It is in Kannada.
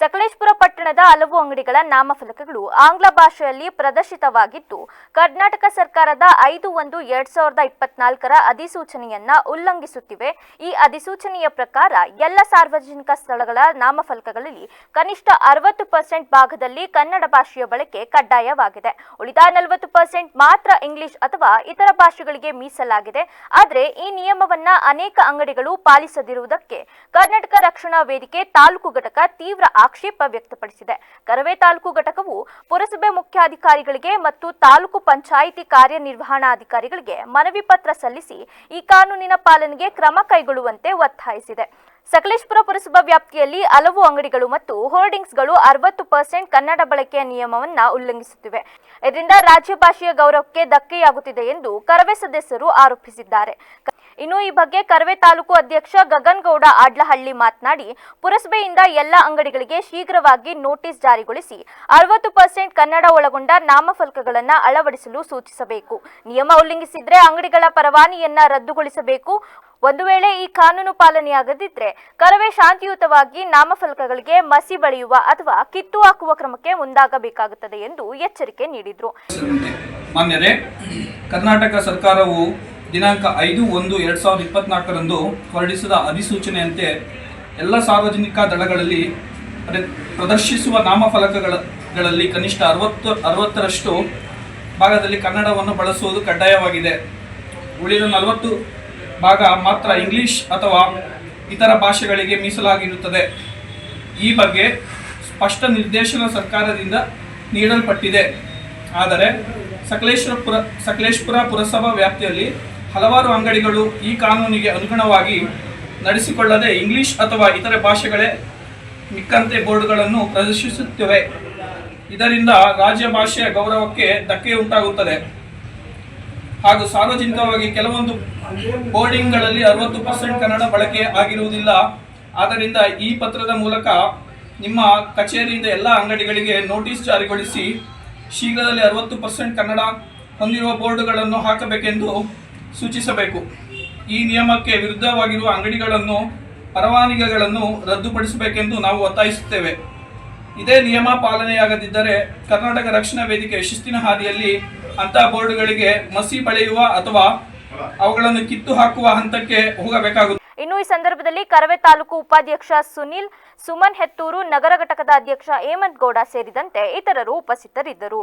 ಸಕಲೇಶ್ಪುರ ಪಟ್ಟಣದ ಹಲವು ಅಂಗಡಿಗಳ ನಾಮಫಲಕಗಳು ಆಂಗ್ಲ ಭಾಷೆಯಲ್ಲಿ ಪ್ರದರ್ಶಿತವಾಗಿದ್ದು, ಕರ್ನಾಟಕ ಸರ್ಕಾರದ ಐದು ಒಂದು ಎರಡ್ ಸಾವಿರದ ಇಪ್ಪತ್ನಾಲ್ಕರ ಅಧಿಸೂಚನೆಯನ್ನ ಉಲ್ಲಂಘಿಸುತ್ತಿವೆ. ಈ ಅಧಿಸೂಚನೆಯ ಪ್ರಕಾರ ಎಲ್ಲ ಸಾರ್ವಜನಿಕ ಸ್ಥಳಗಳ ನಾಮಫಲಕಗಳಲ್ಲಿ ಕನಿಷ್ಠ ಅರವತ್ತು ಪರ್ಸೆಂಟ್ ಭಾಗದಲ್ಲಿ ಕನ್ನಡ ಭಾಷೆಯ ಬಳಕೆ ಕಡ್ಡಾಯವಾಗಿದೆ. ಉಳಿದ ನಲವತ್ತು ಪರ್ಸೆಂಟ್ ಮಾತ್ರ ಇಂಗ್ಲಿಷ್ ಅಥವಾ ಇತರ ಭಾಷೆಗಳಿಗೆ ಮೀಸಲಾಗಿದೆ. ಆದರೆ ಈ ನಿಯಮವನ್ನ ಅನೇಕ ಅಂಗಡಿಗಳು ಪಾಲಿಸದಿರುವುದಕ್ಕೆ ಕರ್ನಾಟಕ ರಕ್ಷಣಾ ವೇದಿಕೆ ತಾಲೂಕು ಘಟಕ ತೀವ್ರ ಆಕ್ಷೇಪ ವ್ಯಕ್ತಪಡಿಸಿದೆ. ಕರವೇ ತಾಲೂಕು ಘಟಕವು ಪುರಸಭೆ ಮುಖ್ಯಾಧಿಕಾರಿಗಳಿಗೆ ಮತ್ತು ತಾಲೂಕು ಪಂಚಾಯಿತಿ ಕಾರ್ಯನಿರ್ವಹಣಾಧಿಕಾರಿಗಳಿಗೆ ಮನವಿ ಪತ್ರ ಸಲ್ಲಿಸಿ ಈ ಕಾನೂನಿನ ಪಾಲನೆಗೆ ಕ್ರಮ ಕೈಗೊಳ್ಳುವಂತೆ ಒತ್ತಾಯಿಸಿದೆ. ಸಕಲೇಶ್ಪುರ ಪುರಸಭಾ ವ್ಯಾಪ್ತಿಯಲ್ಲಿ ಹಲವು ಅಂಗಡಿಗಳು ಮತ್ತು ಹೋರ್ಡಿಂಗ್ಸ್ಗಳು ಅರವತ್ತು ಪರ್ಸೆಂಟ್ ಕನ್ನಡ ಬಳಕೆಯ ನಿಯಮವನ್ನ ಉಲ್ಲಂಘಿಸುತ್ತಿವೆ. ಇದರಿಂದ ರಾಜ್ಯ ಭಾಷೆಯ ಗೌರವಕ್ಕೆ ಧಕ್ಕೆಯಾಗುತ್ತಿದೆ ಎಂದು ಕರವೇ ಸದಸ್ಯರು ಆರೋಪಿಸಿದ್ದಾರೆ. ಇನ್ನು ಈ ಬಗ್ಗೆ ಕರವೇ ತಾಲೂಕು ಅಧ್ಯಕ್ಷ ಗಗನ್ಗೌಡ ಆಡ್ಲಹಳ್ಳಿ ಮಾತನಾಡಿ, ಪುರಸಭೆಯಿಂದ ಎಲ್ಲ ಅಂಗಡಿಗಳಿಗೆ ಶೀಘ್ರವಾಗಿ ನೋಟಿಸ್ ಜಾರಿಗೊಳಿಸಿ ಅರವತ್ತು ಪರ್ಸೆಂಟ್ ಕನ್ನಡ ಒಳಗೊಂಡ ನಾಮಫಲಕಗಳನ್ನು ಅಳವಡಿಸಲು ಸೂಚಿಸಬೇಕು. ನಿಯಮ ಉಲ್ಲಂಘಿಸಿದ್ರೆ ಅಂಗಡಿಗಳ ಪರವಾನಿಯನ್ನ ರದ್ದುಗೊಳಿಸಬೇಕು. ಒಂದು ವೇಳೆ ಈ ಕಾನೂನು ಪಾಲನೆಯಾಗದಿದ್ರೆ ಕರವೇ ಶಾಂತಿಯುತವಾಗಿ ನಾಮಫಲಕಗಳಿಗೆ ಮಸಿ ಬಳಿಯುವ ಅಥವಾ ಕಿತ್ತು ಹಾಕುವ ಕ್ರಮಕ್ಕೆ ಮುಂದಾಗಬೇಕಾಗುತ್ತದೆ ಎಂದು ಎಚ್ಚರಿಕೆ ನೀಡಿದ್ರು. ಕರ್ನಾಟಕ ಸರ್ಕಾರವು ದಿನಾಂಕ ಐದು ಒಂದು ಎರಡು ಸಾವಿರದ ಇಪ್ಪತ್ನಾಲ್ಕರಂದು ಹೊರಡಿಸಿದ ಅಧಿಸೂಚನೆಯಂತೆ ಎಲ್ಲ ಸಾರ್ವಜನಿಕ ದಳಗಳಲ್ಲಿ ಪ್ರ- ಪ್ರದರ್ಶಿಸುವ ನಾಮಫಲಕಗಳಲ್ಲಿ ಕನಿಷ್ಠ ಅರವತ್ತು, ಅರವತ್ತರಷ್ಟು ಭಾಗದಲ್ಲಿ ಕನ್ನಡವನ್ನು ಬಳಸುವುದು ಕಡ್ಡಾಯವಾಗಿದೆ. ಉಳಿದ ನಲವತ್ತು ಭಾಗ ಮಾತ್ರ ಇಂಗ್ಲಿಷ್ ಅಥವಾ ಇತರ ಭಾಷೆಗಳಿಗೆ ಮೀಸಲಾಗಿರುತ್ತದೆ. ಈ ಬಗ್ಗೆ ಸ್ಪಷ್ಟ ನಿರ್ದೇಶನ ಸರ್ಕಾರದಿಂದ ನೀಡಲ್ಪಟ್ಟಿದೆ. ಆದರೆ ಸಕಲೇಶ್ವರ ಪುರ ಸಕಲೇಶ್ಪುರ ಪುರಸಭಾ ವ್ಯಾಪ್ತಿಯಲ್ಲಿ ಹಲವಾರು ಅಂಗಡಿಗಳು ಈ ಕಾನೂನಿಗೆ ಅನುಗುಣವಾಗಿ ನಡೆಸಿಕೊಳ್ಳದೆ ಇಂಗ್ಲಿಷ್ ಅಥವಾ ಇತರೆ ಭಾಷೆಗಳೇ ಮಿಕ್ಕಂತೆ ಬೋರ್ಡ್ಗಳನ್ನು ಪ್ರದರ್ಶಿಸುತ್ತಿವೆ. ಇದರಿಂದ ರಾಜ್ಯ ಭಾಷೆಯ ಗೌರವಕ್ಕೆ ಧಕ್ಕೆ ಉಂಟಾಗುತ್ತದೆ. ಹಾಗೂ ಸಾರ್ವಜನಿಕವಾಗಿ ಕೆಲವೊಂದು ಬೋರ್ಡಿಂಗ್ಗಳಲ್ಲಿ ಅರವತ್ತು ಪರ್ಸೆಂಟ್ ಕನ್ನಡ ಬಳಕೆ ಆಗಿರುವುದಿಲ್ಲ. ಆದ್ದರಿಂದ ಈ ಪತ್ರದ ಮೂಲಕ ನಿಮ್ಮ ಕಚೇರಿಯಿಂದ ಎಲ್ಲ ಅಂಗಡಿಗಳಿಗೆ ನೋಟಿಸ್ ಜಾರಿಗೊಳಿಸಿ ಶೀಘ್ರದಲ್ಲಿ ಅರವತ್ತು ಪರ್ಸೆಂಟ್ ಕನ್ನಡ ಹೊಂದಿರುವ ಬೋರ್ಡ್ಗಳನ್ನು ಹಾಕಬೇಕೆಂದು ಸೂಚಿಸಬೇಕು. ಈ ನಿಯಮಕ್ಕೆ ವಿರುದ್ಧವಾಗಿರುವ ಅಂಗಡಿಗಳನ್ನು, ಪರವಾನಗಿಗಳನ್ನು ರದ್ದುಪಡಿಸಬೇಕೆಂದು ನಾವು ಒತ್ತಾಯಿಸುತ್ತೇವೆ. ಇದೇ ನಿಯಮ ಪಾಲನೆಯಾಗದಿದ್ದರೆ ಕರ್ನಾಟಕ ರಕ್ಷಣಾ ವೇದಿಕೆ ಶಿಸ್ತಿನ ಹಾದಿಯಲ್ಲಿ ಅಂತಹ ಬೋರ್ಡ್ಗಳಿಗೆ ಮಸಿ ಬಳೆಯುವ ಅಥವಾ ಅವುಗಳನ್ನು ಕಿತ್ತು ಹಾಕುವ ಹಂತಕ್ಕೆ ಹೋಗಬೇಕಾಗುತ್ತದೆ. ಇನ್ನು ಈ ಸಂದರ್ಭದಲ್ಲಿ ಕರವೇ ತಾಲೂಕು ಉಪಾಧ್ಯಕ್ಷ ಸುನಿಲ್, ಸುಮನ್ ಹೆತ್ತೂರು ನಗರ ಘಟಕದ ಅಧ್ಯಕ್ಷ ಹೇಮಂತ್ ಗೌಡ ಸೇರಿದಂತೆ ಇತರರು ಉಪಸ್ಥಿತರಿದ್ದರು.